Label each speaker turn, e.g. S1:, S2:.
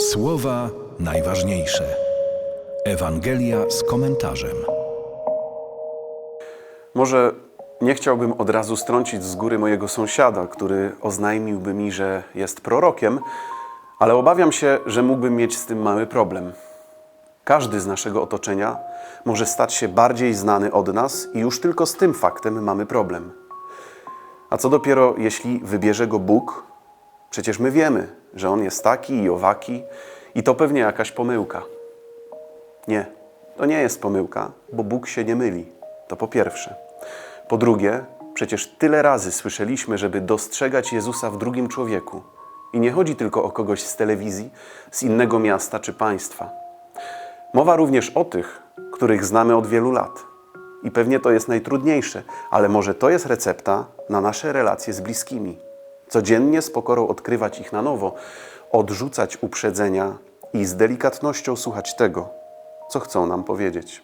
S1: Słowa najważniejsze. Ewangelia z komentarzem.
S2: Może nie chciałbym od razu strącić z góry mojego sąsiada, który oznajmiłby mi, że jest prorokiem, ale obawiam się, że mógłbym mieć z tym mały problem. Każdy z naszego otoczenia może stać się bardziej znany od nas i już tylko z tym faktem mamy problem. A co dopiero, jeśli wybierze go Bóg? Przecież my wiemy, że on jest taki i owaki, i to pewnie jakaś pomyłka. Nie, to nie jest pomyłka, bo Bóg się nie myli. To po pierwsze. Po drugie, przecież tyle razy słyszeliśmy, żeby dostrzegać Jezusa w drugim człowieku. I nie chodzi tylko o kogoś z telewizji, z innego miasta czy państwa. Mowa również o tych, których znamy od wielu lat. I pewnie to jest najtrudniejsze, ale może to jest recepta na nasze relacje z bliskimi. Codziennie z pokorą odkrywać ich na nowo, odrzucać uprzedzenia i z delikatnością słuchać tego, co chcą nam powiedzieć.